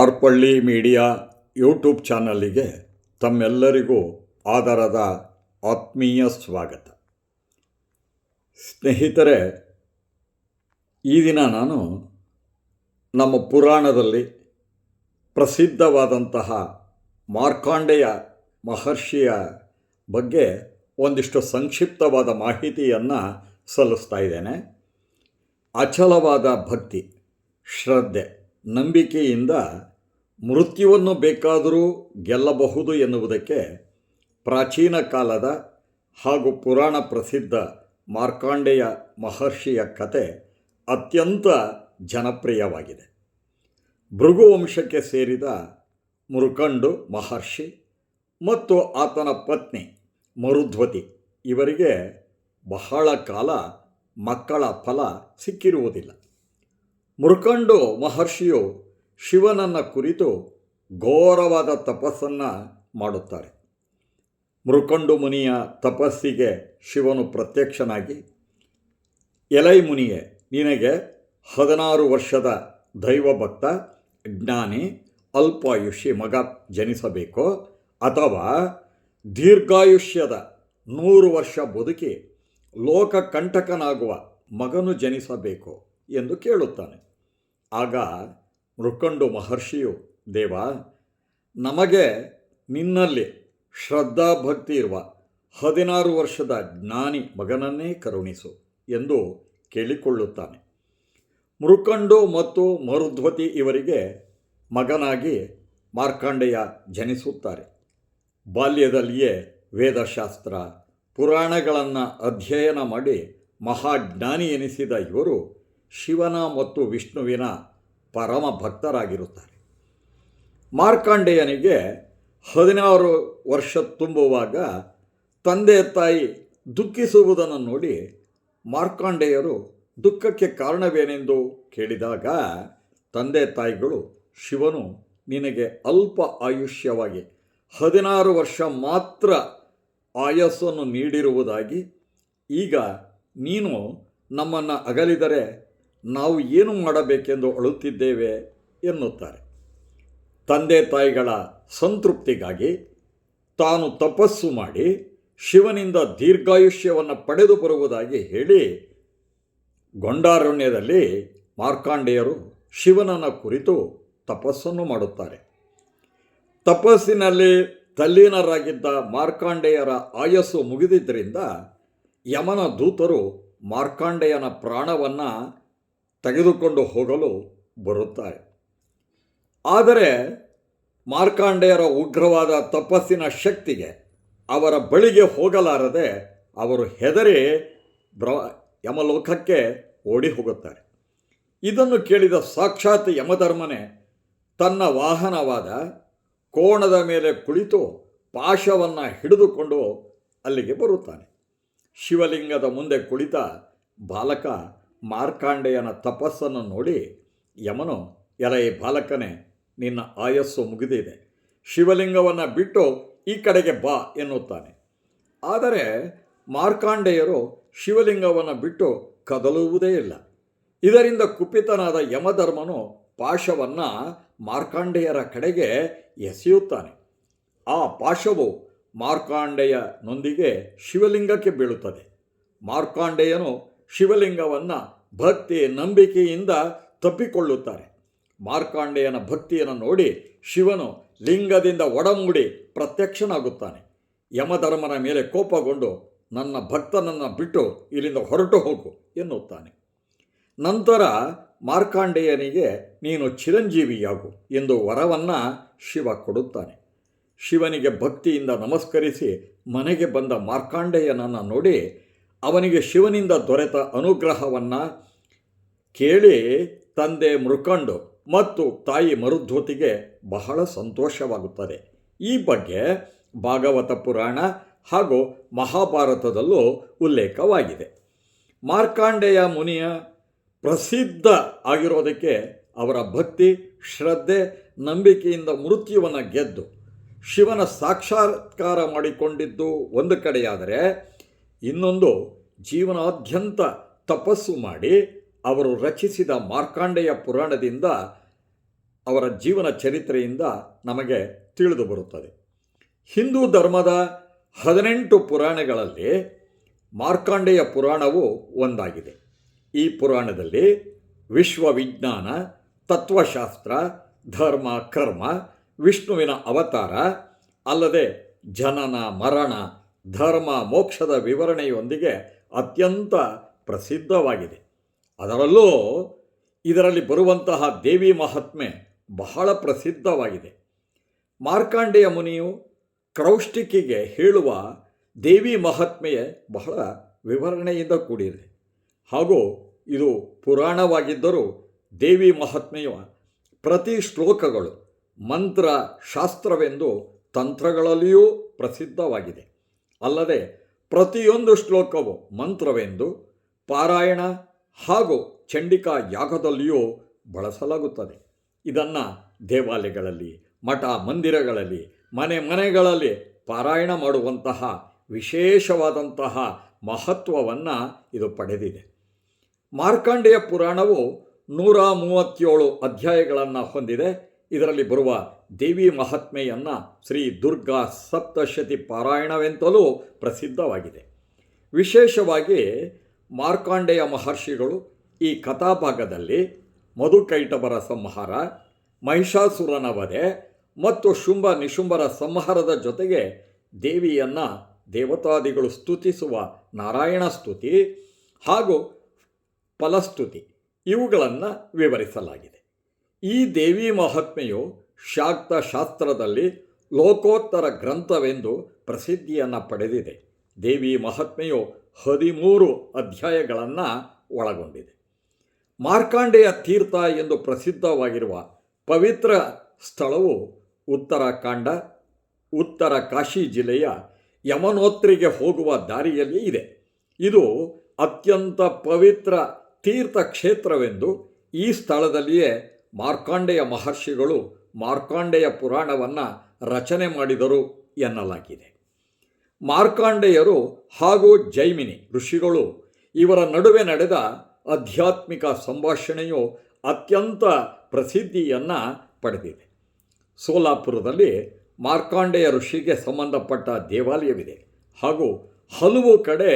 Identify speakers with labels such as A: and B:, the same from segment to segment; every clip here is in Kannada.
A: ಆರ್ಪಳ್ಳಿ ಮೀಡಿಯಾ ಯೂಟ್ಯೂಬ್ ಚಾನಲ್ಲಿಗೆ ತಮ್ಮೆಲ್ಲರಿಗೂ ಆದರದ ಆತ್ಮೀಯ ಸ್ವಾಗತ. ಸ್ನೇಹಿತರೆ, ಈ ದಿನ ನಾನು ನಮ್ಮ ಪುರಾಣದಲ್ಲಿ ಪ್ರಸಿದ್ಧವಾದಂತಹ ಮಾರ್ಕಾಂಡೆಯ ಮಹರ್ಷಿಯ ಬಗ್ಗೆ ಒಂದಿಷ್ಟು ಸಂಕ್ಷಿಪ್ತವಾದ ಮಾಹಿತಿಯನ್ನು ಸಲ್ಲಿಸ್ತಾ ಇದ್ದೇನೆ. ಅಚಲವಾದ ಭಕ್ತಿ, ಶ್ರದ್ಧೆ, ನಂಬಿಕೆಯಿಂದ ಮೃತ್ಯುವನ್ನು ಬೇಕಾದರೂ ಗೆಲ್ಲಬಹುದು ಎನ್ನುವುದಕ್ಕೆ ಪ್ರಾಚೀನ ಕಾಲದ ಹಾಗೂ ಪುರಾಣ ಪ್ರಸಿದ್ಧ ಮಾರ್ಕಾಂಡೆಯ ಮಹರ್ಷಿಯ ಕತೆ ಅತ್ಯಂತ ಜನಪ್ರಿಯವಾಗಿದೆ. ಭೃಗುವಂಶಕ್ಕೆ ಸೇರಿದ ಮುರುಕಂಡು ಮಹರ್ಷಿ ಮತ್ತು ಆತನ ಪತ್ನಿ ಮರುಧ್ವತಿ ಇವರಿಗೆ ಬಹಳ ಕಾಲ ಮಕ್ಕಳ ಫಲ ಸಿಕ್ಕಿರುವುದಿಲ್ಲ. ಮುರುಕಂಡು ಮಹರ್ಷಿಯು ಶಿವನನ್ನು ಕುರಿತು ಘೋರವಾದ ತಪಸ್ಸನ್ನು ಮಾಡುತ್ತಾರೆ. ಮೃಕಂಡು ಮುನಿಯ ತಪಸ್ಸಿಗೆ ಶಿವನು ಪ್ರತ್ಯಕ್ಷನಾಗಿ, ಎಲೈ ಮುನಿಯೇ, ನಿನಗೆ ಹದಿನಾರು ವರ್ಷದ ದೈವಭಕ್ತ, ಜ್ಞಾನಿ ಅಲ್ಪಾಯುಷ್ಯ ಮಗ ಜನಿಸಬೇಕೋ? ಅಥವಾ ದೀರ್ಘಾಯುಷ್ಯದ ನೂರು ವರ್ಷ ಬದುಕಿ ಲೋಕಕಂಟಕನಾಗುವ ಮಗನು ಜನಿಸಬೇಕು? ಎಂದು ಕೇಳುತ್ತಾನೆ. ಆಗ ಮೃಕಂಡು ಮಹರ್ಷಿಯು, ದೇವ, ನಮಗೆ ನಿನ್ನಲ್ಲಿ ಶ್ರದ್ಧಾಭಕ್ತಿ ಇರುವ ಹದಿನಾರು ವರ್ಷದ ಜ್ಞಾನಿ ಮಗನನ್ನೇ ಕರುಣಿಸು ಎಂದು ಕೇಳಿಕೊಳ್ಳುತ್ತಾನೆ. ಮೃಕಂಡು ಮತ್ತು ಮರುಧ್ವತಿ ಇವರಿಗೆ ಮಗನಾಗಿ ಮಾರ್ಕಾಂಡೆಯ ಜನಿಸುತ್ತಾರೆ. ಬಾಲ್ಯದಲ್ಲಿಯೇ ವೇದಶಾಸ್ತ್ರ, ಪುರಾಣಗಳನ್ನು ಅಧ್ಯಯನ ಮಾಡಿ ಮಹಾಜ್ಞಾನಿ ಎನಿಸಿದ ಇವರು ಶಿವನ ಮತ್ತು ವಿಷ್ಣುವಿನ ಪರಮ ಭಕ್ತರಾಗಿರುತ್ತಾರೆ ಮಾರ್ಕಾಂಡೇಯನಿಗೆ ಹದಿನಾರು ವರ್ಷ ತುಂಬುವಾಗ ತಂದೆ ತಾಯಿ ದುಃಖಿಸುವುದನ್ನು ನೋಡಿ ಮಾರ್ಕಾಂಡೇಯರು ದುಃಖಕ್ಕೆ ಕಾರಣವೇನೆಂದು ಕೇಳಿದಾಗ, ತಂದೆ ತಾಯಿಗಳು, ಶಿವನು ನಿನಗೆ ಅಲ್ಪ ಆಯುಷ್ಯವಾಗಿ ಹದಿನಾರು ವರ್ಷ ಮಾತ್ರ ಆಯಸ್ಸನ್ನು ನೀಡಿರುವುದಾಗಿ, ಈಗ ನೀನು ನಮ್ಮನ್ನು ಅಗಲಿದರೆ ನಾವು ಏನು ಮಾಡಬೇಕೆಂದು ಅಳುತ್ತಿದ್ದೇವೆ ಎನ್ನುತ್ತಾರೆ. ತಂದೆ ತಾಯಿಗಳ ಸಂತೃಪ್ತಿಗಾಗಿ ತಾನು ತಪಸ್ಸು ಮಾಡಿ ಶಿವನಿಂದ ದೀರ್ಘಾಯುಷ್ಯವನ್ನು ಪಡೆದು ಬರುವುದಾಗಿ ಹೇಳಿ ಗೊಂಡಾರಣ್ಯದಲ್ಲಿ ಮಾರ್ಕಾಂಡೆಯರು ಶಿವನನ್ನು ಕುರಿತು ತಪಸ್ಸನ್ನು ಮಾಡುತ್ತಾರೆ. ತಪಸ್ಸಿನಲ್ಲಿ ತಲ್ಲೀನರಾಗಿದ್ದ ಮಾರ್ಕಾಂಡೆಯರ ಆಯಸ್ಸು ಮುಗಿದಿದ್ದರಿಂದ ಯಮನ ದೂತರು ಮಾರ್ಕಾಂಡೆಯನ ಪ್ರಾಣವನ್ನು ತೆಗೆದುಕೊಂಡು ಹೋಗಲು ಬರುತ್ತಾರೆ ಆದರೆ ಮಾರ್ಕಾಂಡೆಯರ ಉಗ್ರವಾದ ತಪಸ್ಸಿನ ಶಕ್ತಿಗೆ ಅವರ ಬಳಿಗೆ ಹೋಗಲಾರದೆ ಅವರು ಹೆದರಿ ಬ್ರ, ಯಮಲೋಕಕ್ಕೆ ಓಡಿ ಹೋಗುತ್ತಾರೆ. ಇದನ್ನು ಕೇಳಿದ ಸಾಕ್ಷಾತ್ ಯಮಧರ್ಮನೇ ತನ್ನ ವಾಹನವಾದ ಕೋಣದ ಮೇಲೆ ಕುಳಿತು ಪಾಶವನ್ನು ಹಿಡಿದುಕೊಂಡು ಅಲ್ಲಿಗೆ ಬರುತ್ತಾನೆ. ಶಿವಲಿಂಗದ ಮುಂದೆ ಕುಳಿತ ಬಾಲಕ ಮಾರ್ಕಾಂಡೆಯನ ತಪಸ್ಸನ್ನು ನೋಡಿ ಯಮನು, ಎಲೈ ಬಾಲಕನೇ, ನಿನ್ನ ಆಯಸ್ಸು ಮುಗಿದಿದೆ. ಶಿವಲಿಂಗವನ್ನು ಬಿಟ್ಟು ಈ ಕಡೆಗೆ ಬಾ ಎನ್ನುತ್ತಾನೆ. ಆದರೆ ಮಾರ್ಕಾಂಡೆಯರು ಶಿವಲಿಂಗವನ್ನು ಬಿಟ್ಟು ಕದಲುವುದೇ ಇಲ್ಲ. ಇದರಿಂದ ಕುಪಿತನಾದ ಯಮಧರ್ಮನು ಪಾಶವನ್ನು ಮಾರ್ಕಾಂಡೆಯರ ಕಡೆಗೆ ಎಸೆಯುತ್ತಾನೆ. ಆ ಪಾಶವು ಮಾರ್ಕಾಂಡೇಯನೊಂದಿಗೆ ಶಿವಲಿಂಗಕ್ಕೆ ಬೀಳುತ್ತದೆ. ಮಾರ್ಕಾಂಡೇಯನು ಶಿವಲಿಂಗವನ್ನು ಭಕ್ತಿ ನಂಬಿಕೆಯಿಂದ ತಪ್ಪಿಕೊಳ್ಳುತ್ತಾರೆ. ಮಾರ್ಕಾಂಡೆಯನ ಭಕ್ತಿಯನ್ನು ನೋಡಿ ಶಿವನು ಲಿಂಗದಿಂದ ಒಡಮೂಡಿ ಪ್ರತ್ಯಕ್ಷನಾಗುತ್ತಾನೆ. ಯಮಧರ್ಮನ ಮೇಲೆ ಕೋಪಗೊಂಡು ನನ್ನ ಭಕ್ತನನ್ನು ಬಿಟ್ಟು ಇಲ್ಲಿಂದ ಹೊರಟು ಹೋಗು ಎನ್ನುತ್ತಾನೆ. ನಂತರ ಮಾರ್ಕಾಂಡೇಯನಿಗೆ, ನೀನು ಚಿರಂಜೀವಿಯಾಗು ಎಂದು ವರವನ್ನು ಶಿವ ಕೊಡುತ್ತಾನೆ. ಶಿವನಿಗೆ ಭಕ್ತಿಯಿಂದ ನಮಸ್ಕರಿಸಿ ಮನೆಗೆ ಬಂದ ಮಾರ್ಕಾಂಡೇಯನನ್ನು ನೋಡಿ ಅವನಿಗೆ ಶಿವನಿಂದ ದೊರೆತ ಅನುಗ್ರಹವನ್ನು ಕೇಳಿ ತಂದೆ ಮೃಕಂಡು ಮತ್ತು ತಾಯಿ ಮರುಧ್ವತಿಗೆ ಬಹಳ ಸಂತೋಷವಾಗುತ್ತದೆ. ಈ ಬಗ್ಗೆ ಭಾಗವತ ಪುರಾಣ ಹಾಗೂ ಮಹಾಭಾರತದಲ್ಲೂ ಉಲ್ಲೇಖವಾಗಿದೆ. ಮಾರ್ಕಾಂಡೆಯ ಮುನಿಯ ಪ್ರಸಿದ್ಧ ಆಗಿರೋದಕ್ಕೆ ಅವರ ಭಕ್ತಿ, ಶ್ರದ್ಧೆ, ನಂಬಿಕೆಯಿಂದ ಮೃತ್ಯುವನ್ನು ಗೆದ್ದು ಶಿವನ ಸಾಕ್ಷಾತ್ಕಾರ ಮಾಡಿಕೊಂಡಿದ್ದು ಒಂದು ಕಡೆಯಾದರೆ ಇನ್ನೊಂದು ಜೀವನಾದ್ಯಂತ ತಪಸ್ಸು ಮಾಡಿ ಅವರು ರಚಿಸಿದ ಮಾರ್ಕಾಂಡೆಯ ಪುರಾಣದಿಂದ ಅವರ ಜೀವನ ಚರಿತ್ರೆಯಿಂದ ನಮಗೆ ತಿಳಿದು ಬರುತ್ತದೆ. ಹಿಂದೂ ಧರ್ಮದ ಹದಿನೆಂಟು ಪುರಾಣಗಳಲ್ಲಿ ಮಾರ್ಕಾಂಡೆಯ ಪುರಾಣವು ಒಂದಾಗಿದೆ. ಈ ಪುರಾಣದಲ್ಲಿ ವಿಶ್ವವಿಜ್ಞಾನ, ತತ್ವಶಾಸ್ತ್ರ, ಧರ್ಮ, ಕರ್ಮ, ವಿಷ್ಣುವಿನ ಅವತಾರ, ಅಲ್ಲದೆ ಜನನ, ಮರಣ ಧರ್ಮ ಮೋಕ್ಷದ ವಿವರಣೆಯೊಂದಿಗೆ ಅತ್ಯಂತ ಪ್ರಸಿದ್ಧವಾಗಿದೆ. ಅದರಲ್ಲೂ ಇದರಲ್ಲಿ ಬರುವಂತಹ ದೇವಿ ಮಹಾತ್ಮೆ ಬಹಳ ಪ್ರಸಿದ್ಧವಾಗಿದೆ. ಮಾರ್ಕಾಂಡೆಯ ಮುನಿಯು ಕ್ರೌಷ್ಟಿಕಿಗೆ ಹೇಳುವ ದೇವಿ ಮಹಾತ್ಮೆಯೇ ಬಹಳ ವಿವರಣೆಯಿಂದ ಕೂಡಿದೆ. ಹಾಗೂ ಇದು ಪುರಾಣವಾಗಿದ್ದರೂ ದೇವಿ ಮಹಾತ್ಮೆಯ ಪ್ರತಿ ಶ್ಲೋಕಗಳು ಮಂತ್ರ ಶಾಸ್ತ್ರವೆಂದು ತಂತ್ರಗಳಲ್ಲಿಯೂ ಪ್ರಸಿದ್ಧವಾಗಿದೆ. ಅಲ್ಲದೆ ಪ್ರತಿಯೊಂದು ಶ್ಲೋಕವು ಮಂತ್ರವೆಂದು ಪಾರಾಯಣ ಹಾಗೂ ಚಂಡಿಕಾ ಯಾಗದಲ್ಲಿಯೂ ಬಳಸಲಾಗುತ್ತದೆ. ಇದನ್ನು ದೇವಾಲಯಗಳಲ್ಲಿ ಮಠ ಮಂದಿರಗಳಲ್ಲಿ ಮನೆ ಮನೆಗಳಲ್ಲಿ ಪಾರಾಯಣ ಮಾಡುವಂತಹ ವಿಶೇಷವಾದಂತಹ ಮಹತ್ವವನ್ನು ಇದು ಪಡೆದಿದೆ. ಮಾರ್ಕಾಂಡೇಯ ಪುರಾಣವು ನೂರ ಮೂವತ್ತೇಳು ಅಧ್ಯಾಯಗಳನ್ನು ಹೊಂದಿದೆ. ಇದರಲ್ಲಿ ಬರುವ ದೇವಿ ಮಹಾತ್ಮೆಯನ್ನು ಶ್ರೀ ದುರ್ಗಾ ಸಪ್ತಶತಿ ಪಾರಾಯಣವೆಂತಲೂ ಪ್ರಸಿದ್ಧವಾಗಿದೆ. ವಿಶೇಷವಾಗಿ ಮಾರ್ಕಾಂಡೆಯ ಮಹರ್ಷಿಗಳು ಈ ಕಥಾಭಾಗದಲ್ಲಿ ಮಧುಕೈಟಬರ ಸಂಹಾರ ಮಹಿಷಾಸುರನ ವಧೆ ಮತ್ತು ಶುಂಭ ನಿಶುಂಭರ ಸಂಹಾರದ ಜೊತೆಗೆ ದೇವಿಯನ್ನು ದೇವತಾದಿಗಳು ಸ್ತುತಿಸುವ ನಾರಾಯಣ ಸ್ತುತಿ ಹಾಗೂ ಫಲಸ್ತುತಿ ಇವುಗಳನ್ನು ವಿವರಿಸಲಾಗಿದೆ. ಈ ದೇವಿ ಮಹಾತ್ಮೆಯು ಶಾಕ್ತ ಶಾಸ್ತ್ರದಲ್ಲಿ ಲೋಕೋತ್ತರ ಗ್ರಂಥವೆಂದು ಪ್ರಸಿದ್ಧಿಯನ್ನು ಪಡೆದಿದೆ. ದೇವಿ ಮಹಾತ್ಮೆಯು ಹದಿಮೂರು ಅಧ್ಯಾಯಗಳನ್ನು ಒಳಗೊಂಡಿದೆ. ಮಾರ್ಕಾಂಡೆಯ ತೀರ್ಥ ಎಂದು ಪ್ರಸಿದ್ಧವಾಗಿರುವ ಪವಿತ್ರ ಸ್ಥಳವು ಉತ್ತರಾಖಂಡ ಉತ್ತರ ಕಾಶಿ ಜಿಲ್ಲೆಯ ಯಮನೋತ್ರಿಗೆ ಹೋಗುವ ದಾರಿಯಲ್ಲಿ ಇದೆ. ಇದು ಅತ್ಯಂತ ಪವಿತ್ರ ತೀರ್ಥ ಕ್ಷೇತ್ರವೆಂದು ಈ ಸ್ಥಳದಲ್ಲಿಯೇ ಮಾರ್ಕಾಂಡೇಯ ಮಹರ್ಷಿಗಳು ಮಾರ್ಕಾಂಡೆಯ ಪುರಾಣವನ್ನು ರಚನೆ ಮಾಡಿದರು ಎನ್ನಲಾಗಿದೆ. ಮಾರ್ಕಾಂಡೆಯರು ಹಾಗೂ ಜೈಮಿನಿ ಋಷಿಗಳು ಇವರ ನಡುವೆ ನಡೆದ ಆಧ್ಯಾತ್ಮಿಕ ಸಂಭಾಷಣೆಯು ಅತ್ಯಂತ ಪ್ರಸಿದ್ಧಿಯನ್ನು ಪಡೆದಿದೆ. ಸೋಲಾಪುರದಲ್ಲಿ ಮಾರ್ಕಾಂಡೆಯ ಋಷಿಗೆ ಸಂಬಂಧಪಟ್ಟ ದೇವಾಲಯವಿದೆ ಹಾಗೂ ಹಲವು ಕಡೆ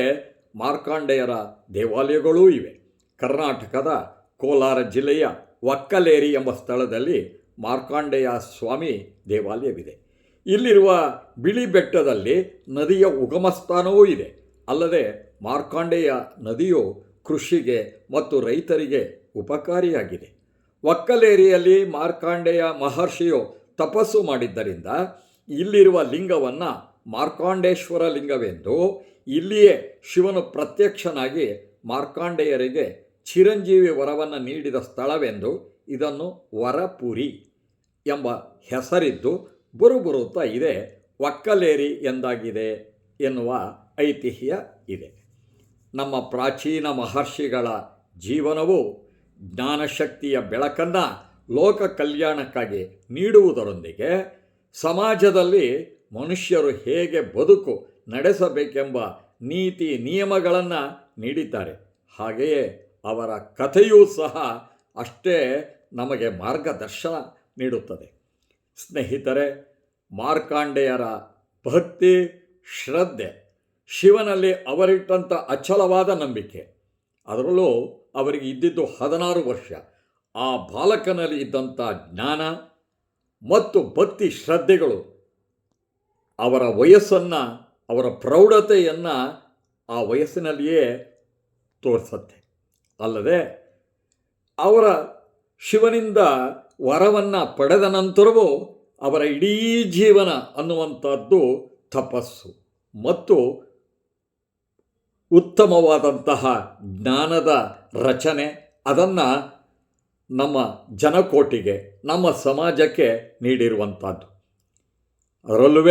A: ಮಾರ್ಕಾಂಡೆಯರ ದೇವಾಲಯಗಳೂ ಇವೆ. ಕರ್ನಾಟಕದ ಕೋಲಾರ ಜಿಲ್ಲೆಯ ಒಕ್ಕಲೇರಿ ಎಂಬ ಸ್ಥಳದಲ್ಲಿ ಮಾರ್ಕಾಂಡೇಯ ಸ್ವಾಮಿ ದೇವಾಲಯವಿದೆ. ಇಲ್ಲಿರುವ ಬಿಳಿ ಬೆಟ್ಟದಲ್ಲಿ ನದಿಯ ಉಗಮ ಸ್ಥಾನವೂ ಇದೆ. ಅಲ್ಲದೆ ಮಾರ್ಕಾಂಡೇಯ ನದಿಯು ಕೃಷಿಗೆ ಮತ್ತು ರೈತರಿಗೆ ಉಪಕಾರಿಯಾಗಿದೆ. ಒಕ್ಕಲೇರಿಯಲ್ಲಿ ಮಾರ್ಕಾಂಡೇಯ ಮಹರ್ಷಿಯು ತಪಸ್ಸು ಮಾಡಿದ್ದರಿಂದ ಇಲ್ಲಿರುವ ಲಿಂಗವನ್ನು ಮಾರ್ಕಾಂಡೇಶ್ವರ ಲಿಂಗವೆಂದು ಇಲ್ಲಿಯೇ ಶಿವನು ಪ್ರತ್ಯಕ್ಷನಾಗಿ ಮಾರ್ಕಾಂಡೇಯರಿಗೆ ಚಿರಂಜೀವಿ ವರವನ್ನು ನೀಡಿದ ಸ್ಥಳವೆಂದು ಇದನ್ನು ವರಪುರಿ ಎಂಬ ಹೆಸರಿದ್ದು ಬರುಬರುತ್ತಾ ಇದೆ. ಒಕ್ಕಲೇರಿ ಎಂದಾಗಿದೆ ಎನ್ನುವ ಐತಿಹ್ಯ ಇದೆ. ನಮ್ಮ ಪ್ರಾಚೀನ ಮಹರ್ಷಿಗಳ ಜೀವನವು ಜ್ಞಾನಶಕ್ತಿಯ ಬೆಳಕನ್ನು ಲೋಕ ಕಲ್ಯಾಣಕ್ಕಾಗಿ ನೀಡುವುದರೊಂದಿಗೆ ಸಮಾಜದಲ್ಲಿ ಮನುಷ್ಯರು ಹೇಗೆ ಬದುಕು ನಡೆಸಬೇಕೆಂಬ ನೀತಿ ನಿಯಮಗಳನ್ನು ನೀಡಿದ್ದಾರೆ. ಹಾಗೆಯೇ ಅವರ ಕಥೆಯೂ ಸಹ ಅಷ್ಟೇ ನಮಗೆ ಮಾರ್ಗದರ್ಶನ ನೀಡುತ್ತದೆ. ಸ್ನೇಹಿತರೆ, ಮಾರ್ಕಾಂಡೆಯರ ಭಕ್ತಿ, ಶ್ರದ್ಧೆ ಶಿವನಲ್ಲಿ ಅವರಿಟ್ಟಂಥ ಅಚಲವಾದ ನಂಬಿಕೆ. ಅದರಲ್ಲೂ ಅವರಿಗೆ ಇದ್ದಿದ್ದು ಹದಿನಾರು ವರ್ಷ. ಆ ಬಾಲಕನಲ್ಲಿ ಇದ್ದಂಥ ಜ್ಞಾನ ಮತ್ತು ಭಕ್ತಿ ಶ್ರದ್ಧೆಗಳು ಅವರ ವಯಸ್ಸನ್ನು, ಅವರ ಪ್ರೌಢತೆಯನ್ನು ಆ ವಯಸ್ಸಿನಲ್ಲಿಯೇ ತೋರಿಸತ್ತೆ. ಅಲ್ಲದೆ ಅವರ ಶಿವನಿಂದ ವರವನ್ನು ಪಡೆದ ನಂತರವೂ ಅವರ ಇಡೀ ಜೀವನ ಅನ್ನುವಂಥದ್ದು ತಪಸ್ಸು ಮತ್ತು ಉತ್ತಮವಾದಂತಹ ಜ್ಞಾನದ ರಚನೆ ಅದನ್ನು ನಮ್ಮ ಜನಕೋಟಿಗೆ, ನಮ್ಮ ಸಮಾಜಕ್ಕೆ ನೀಡಿರುವಂಥದ್ದು. ಅದರಲ್ಲೂ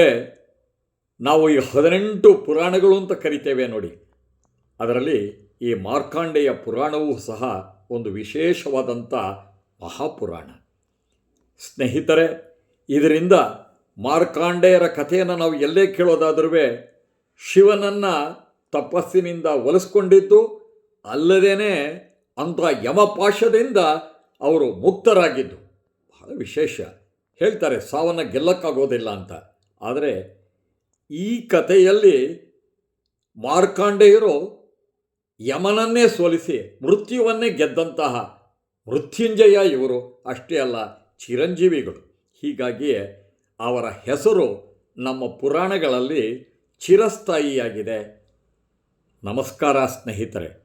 A: ನಾವು ಈ ಹದಿನೆಂಟು ಪುರಾಣಗಳು ಅಂತ ಕರಿತೇವೆ ನೋಡಿ. ಅದರಲ್ಲಿ ಈ ಮಾರ್ಕಾಂಡೆಯ ಪುರಾಣವೂ ಸಹ ಒಂದು ವಿಶೇಷವಾದಂಥ ಮಹಾಪುರಾಣ. ಸ್ನೇಹಿತರೆ, ಇದರಿಂದ ಮಾರ್ಕಾಂಡೆಯರ ಕಥೆಯನ್ನು ನಾವು ಎಲ್ಲೇ ಕೇಳೋದಾದ್ರೂ ಶಿವನನ್ನು ತಪಸ್ಸಿನಿಂದ ಒಲಿಸ್ಕೊಂಡಿದ್ದು ಅಲ್ಲದೇ ಅಂಥ ಯಮಪಾಶದಿಂದ ಅವರು ಮುಕ್ತರಾಗಿದ್ದು. ಬಹಳ ವಿಶೇಷ. ಹೇಳ್ತಾರೆ, ಸಾವನ್ನು ಗೆಲ್ಲಕ್ಕಾಗೋದಿಲ್ಲ ಅಂತ. ಆದರೆ ಈ ಕಥೆಯಲ್ಲಿ ಮಾರ್ಕಾಂಡೇಯರು ಯಮನನ್ನೇ ಸೋಲಿಸಿ ಮೃತ್ಯುವನ್ನೇ ಗೆದ್ದಂತಹ ಮೃತ್ಯುಂಜಯ ಇವರು ಅಷ್ಟೇ ಅಲ್ಲ ಚಿರಂಜೀವಿಗಳು. ಹೀಗಾಗಿಯೇ ಅವರ ಹೆಸರು ನಮ್ಮ ಪುರಾಣಗಳಲ್ಲಿ ಚಿರಸ್ಥಾಯಿಯಾಗಿದೆ. ನಮಸ್ಕಾರ ಸ್ನೇಹಿತರೆ.